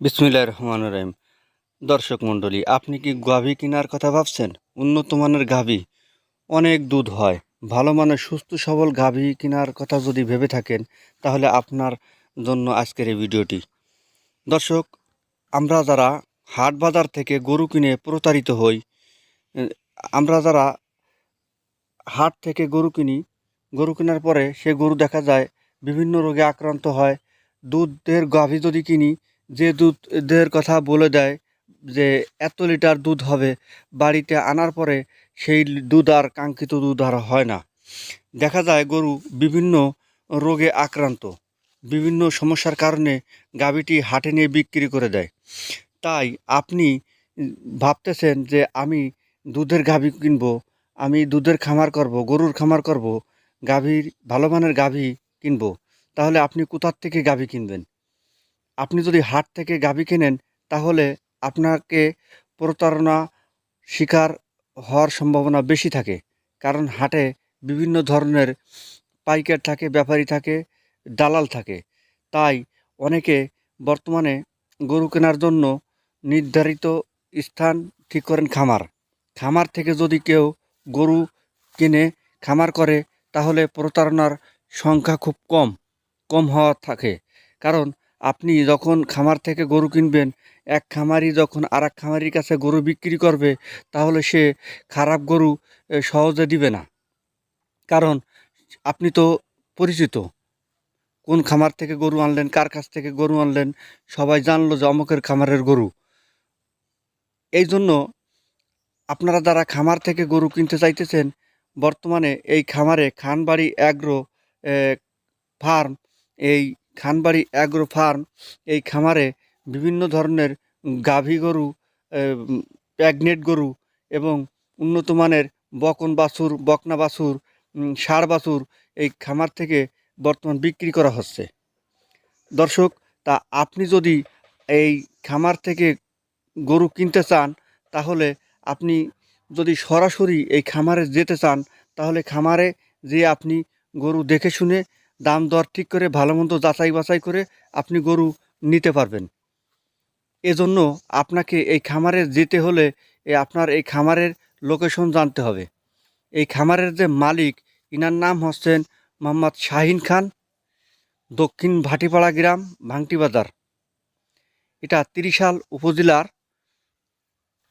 বিসমিল্লাহ রহমান রহিম। দর্শক মণ্ডলী, আপনি কি গাভী কেনার কথা ভাবছেন? উন্নত মানের গাভী? অনেক দুধ হয়। ভালো মানের, সুস্থ, সবল গাভী কেনার কথা যদি ভেবে থাকেন, তাহলে আপনার জন্য আজকের এই ভিডিওটি। দর্শক, আমরা যারা হাট বাজার থেকে গরু কিনে প্রতারিত হই আমরা যারা হাট থেকে গরু কিনি, গরু কেনার পরে সে গরু দেখা যায়, বিভিন্ন রোগে আক্রান্ত হয়। দুধের গাভী যদি কিনি যে দুধের কথা বলে দেয় যে এত লিটার দুধ হবে, বাড়িতে আনার পরে সেই দুধ আর কাঙ্ক্ষিত দুধ আর হয় না। দেখা যায় গরু বিভিন্ন রোগে আক্রান্ত, বিভিন্ন সমস্যার কারণে গাভীটি হাটে নিয়ে বিক্রি করে দেয়। তাই আপনি ভাবতেছেন যে আমি দুধের গাভী কিনবো, আমি দুধের খামার করব, গরুর খামার করব, গাভীর, ভালো মানের গাভী কিনবো, তাহলে আপনি কোথার থেকে গাভী কিনবেন? আপনি যদি হাট থেকে গাভী কেনেন, তাহলে আপনাকে প্রতারণা শিকার হওয়ার সম্ভাবনা বেশি থাকে। কারণ হাটে বিভিন্ন ধরনের পাইকার থাকে, ব্যাপারী থাকে, দালাল থাকে। তাই অনেকে বর্তমানে গরু কেনার জন্য নির্ধারিত স্থান ঠিক করেন খামার। খামার থেকে যদি কেউ গরু কিনে, খামার করে, তাহলে প্রতারণার সংখ্যা খুব কম কম হওয়া থাকে। কারণ আপনি যখন খামার থেকে গরু কিনবেন, এক খামারি যখন আর এক খামারির কাছে গরু বিক্রি করবে, তাহলে সে খারাপ গরু সহজে দিবে না। কারণ আপনি তো পরিচিত। কোন খামার থেকে গরু আনলেন, কার কাছ থেকে গরু আনলেন, সবাই জানলো যে অমুকের খামারের গরু। এই জন্য আপনারা যারা খামার থেকে গরু কিনতে চাইতেছেন, বর্তমানে এই খামারে খানবাড়ি অ্যাগ্রো ফার্ম, এই খানবাড়ি অ্যাগ্রো ফার্ম এই খামারে বিভিন্ন ধরনের গাভী গরু প্যাগনেট গরু এবং উন্নত মানের বকন বাছুর, বকনা বাছুর ষাঁড় বাছুর এই খামার থেকে বর্তমান বিক্রি করা হচ্ছে। দর্শক, তা আপনি যদি এই খামার থেকে গরু কিনতে চান, তাহলে আপনি যদি সরাসরি এই খামারে যেতে চান, তাহলে খামারে যে আপনি গরু দেখে শুনে দাম দর ঠিক করে, ভালো মন্দ যাচাই বাছাই করে আপনি গরু নিতে পারবেন। এজন্য আপনাকে এই খামারে যেতে হলে আপনার এই খামারের লোকেশন জানতে হবে। এই খামারের যে মালিক, ইনার নাম হচ্ছেন মোহাম্মদ শাহিন খান, দক্ষিণ ভাটিপাড়া গ্রাম ভাংটি বাজার এটা তিরিশাল উপজেলার,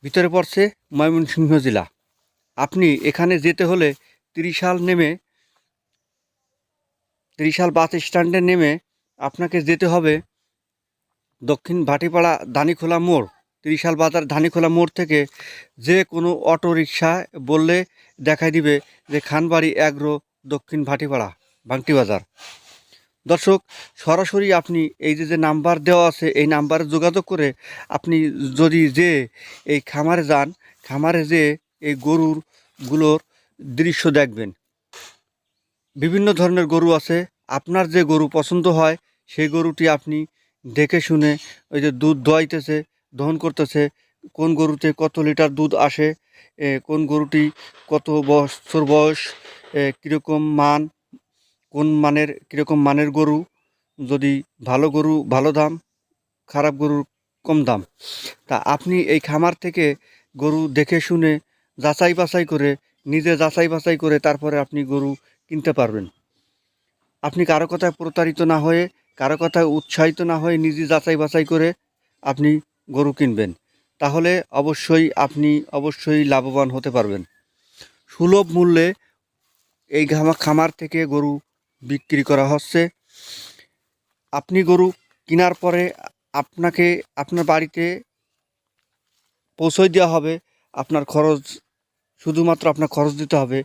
ভিতরে পড়ছে ময়মনসিংহ জেলা। আপনি এখানে যেতে হলে তিরিশাল নেমে ত্রিশাল বাস স্ট্যান্ডে নেমে আপনাকে যেতে হবে দক্ষিণ ভাটিপাড়া ধানিখোলা মোড়। ত্রিশাল বাজার ধানিখোলা মোড় থেকে যে কোনো অটো রিক্সা বললে দেখাই দিবে যে খানবাড়ি অ্যাগ্রো দক্ষিণ ভাটিপাড়া ভাংটি বাজার দর্শক, সরাসরি আপনি এই যে যে নাম্বার দেওয়া আছে, এই নাম্বারে যোগাযোগ করে আপনি যদি যে এই খামারে যান, খামারে যে এই গরুরগুলোর দৃশ্য দেখবেন। বিভিন্ন ধরনের গরু আছে। আপনার যে গরু পছন্দ হয়, সেই গরুটি আপনি দেখে শুনে ওই যে দুধ দোয়াইতেছে, দহন করতেছে, কোন গরুতে কত লিটার দুধ আসে কোন গরুটি কত বছর বয়স কীরকম মান, কোন মানের, কীরকম মানের গরু, যদি ভালো গরু, ভালো দাম, খারাপ গরুর কম দাম। তা আপনি এই খামার থেকে গরু দেখে শুনে যাচাই বাছাই করে, নিজে যাচাই বাছাই করে তারপরে আপনি গরু কিনতে পারবেন। আপনি কারও কথায় প্রতারিত না হয়ে, কারও কথায় উৎসাহিত না হয়ে নিজে যাচাই বাছাই করে আপনি গরু কিনবেন। তাহলে অবশ্যই আপনি অবশ্যই লাভবান হতে পারবেন। সুলভ মূল্যে এই খামার থেকে গরু বিক্রি করা হচ্ছে। আপনি গরু কেনার পরে আপনাকে আপনার বাড়িতে পৌঁছই দেওয়া হবে। আপনার খরচ, শুধুমাত্র আপনার খরচ দিতে হবে।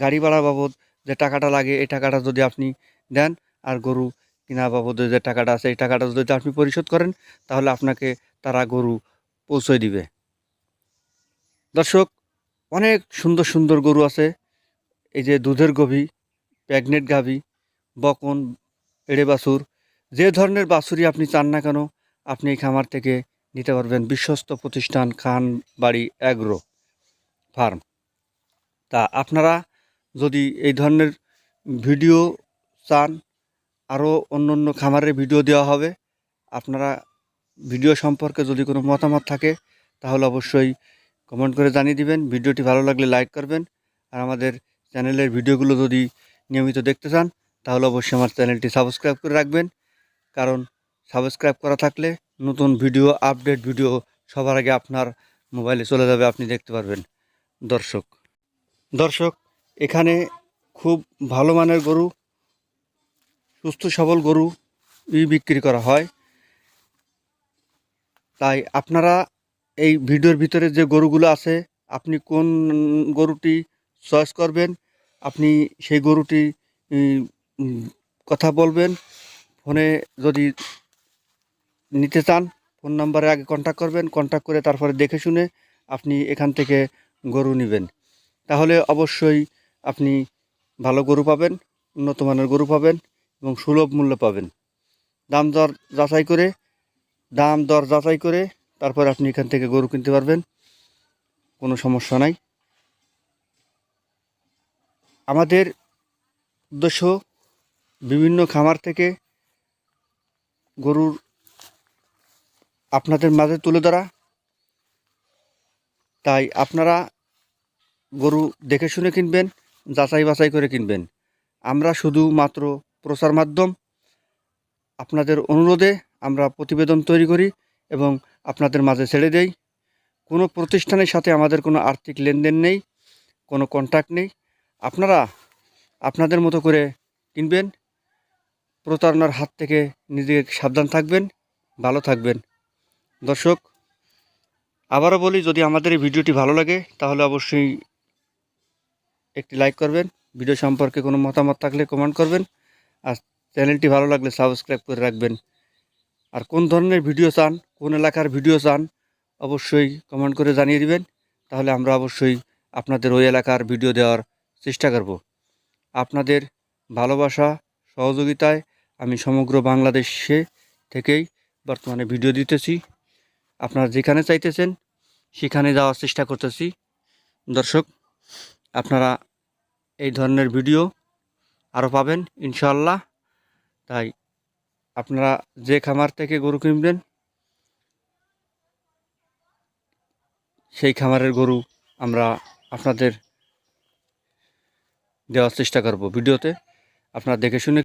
গাড়ি ভাড়া বাবদ যে টাকাটা লাগে, এই টাকাটা যদি আপনি দেন, আর গরু কেনা বাবদে যে টাকাটা আছে, এই টাকাটা যদি আপনি পরিশোধ করেন, তাহলে আপনাকে তারা গরু পৌঁছে দিবে। দর্শক, অনেক সুন্দর সুন্দর গরু আছে। এই যে দুধের গভী, প্যাগনেট গাভী, বকন, এড়ে বাছুর, যে ধরনের বাছুরই আপনি চান না কেন, আপনি এই খামার থেকে নিতে পারবেন বিশ্বস্ত প্রতিষ্ঠান খান বাড়ি অ্যাগ্রো ফার্ম। তা আপনারা যদি এই ধরনের ভিডিও চান, আরও অন্য অন্য খামারের ভিডিও দেওয়া হবে। আপনারা ভিডিও সম্পর্কে যদি কোনো মতামত থাকে, তাহলে অবশ্যই কমেন্ট করে জানিয়ে দিবেন। ভিডিওটি ভালো লাগলে লাইক করবেন। আর আমাদের চ্যানেলের ভিডিওগুলো যদি নিয়মিত দেখতে চান, তাহলে অবশ্যই আমার চ্যানেলটি সাবস্ক্রাইব করে রাখবেন। কারণ সাবস্ক্রাইব করা থাকলে নতুন ভিডিও, আপডেট ভিডিও সবার আগে আপনার মোবাইলে চলে যাবে, আপনি দেখতে পারবেন। দর্শক। দর্শক এখানে খুব ভালো মানের গরু, সুস্থ সবল গরু বিক্রি করা হয়। তাই আপনারা এই ভিডিওর ভিতরে যে গরুগুলো আছে, আপনি কোন গরুটি চয়েস করবেন, আপনি সেই গরুটি কথা বলবেন, ফোনে যদি নিতে চান, ফোন নাম্বারে আগে কন্ট্যাক্ট করবেন কন্ট্যাক্ট করে তারপরে দেখে শুনে আপনি এখান থেকে গরু নেবেন। তাহলে অবশ্যই আপনি ভালো গরু পাবেন, উন্নত মানের গরু পাবেন এবং সুলভ মূল্য পাবেন। দাম দর যাচাই করে, দাম দর যাচাই করে তারপর আপনি এখান থেকে গরু কিনতে পারবেন, কোনো সমস্যা নাই। আমাদের উদ্দেশ্য বিভিন্ন খামার থেকে গরুর আপনাদের মাঝে তুলে ধরা। তাই আপনারা গরু দেখে শুনে কিনবেন যাচাই বাছাই করে কিনবেন। আমরা শুধু মাত্র প্রচার মাধ্যম, আপনাদের অনুরোধে আমরা প্রতিবেদন তৈরি করি এবং আপনাদের মাঝে ছেড়ে দেই। কোনো প্রতিষ্ঠানের সাথে আমাদের কোনো আর্থিক লেনদেন নেই, কোনো কন্ট্যাক্ট নেই। আপনারা আপনাদের মতো করে কিনবেন, প্রতারণার হাত থেকে নিজেকে সাবধান থাকবেন, ভালো থাকবেন। দর্শক, আবারও বলি, যদি আমাদের এই ভিডিওটি ভালো লাগে, তাহলে অবশ্যই একটি লাইক করবেন ভিডিও সম্পর্কে কোনো মতামত থাকলে কমেন্ট করবেন, আর চ্যানেলটি ভালো লাগলে সাবস্ক্রাইব করে রাখবেন। আর কোন ধরনের ভিডিও চান, কোন এলাকার ভিডিও চান, অবশ্যই কমেন্ট করে জানিয়ে দিবেন, তাহলে আমরা অবশ্যই আপনাদের ওই এলাকার ভিডিও দেওয়ার চেষ্টা করব। আপনাদের ভালোবাসা, সহযোগিতায় আমি সমগ্র বাংলাদেশে থেকেই বর্তমানে ভিডিও দিতেছি। আপনারা যেখানে চাইতেছেন, সেখানে যাওয়ার চেষ্টা করতেছি। দর্শক আপনারা এই ধরনের ভিডিও আরও পাবেন ইনশাল্লাহ তাই আপনারা যে খামার থেকে গরু কিনবেন, সেই খামারের গরু আমরা আপনাদের দেওয়ার চেষ্টা করব ভিডিওতে। আপনারা দেখে শুনে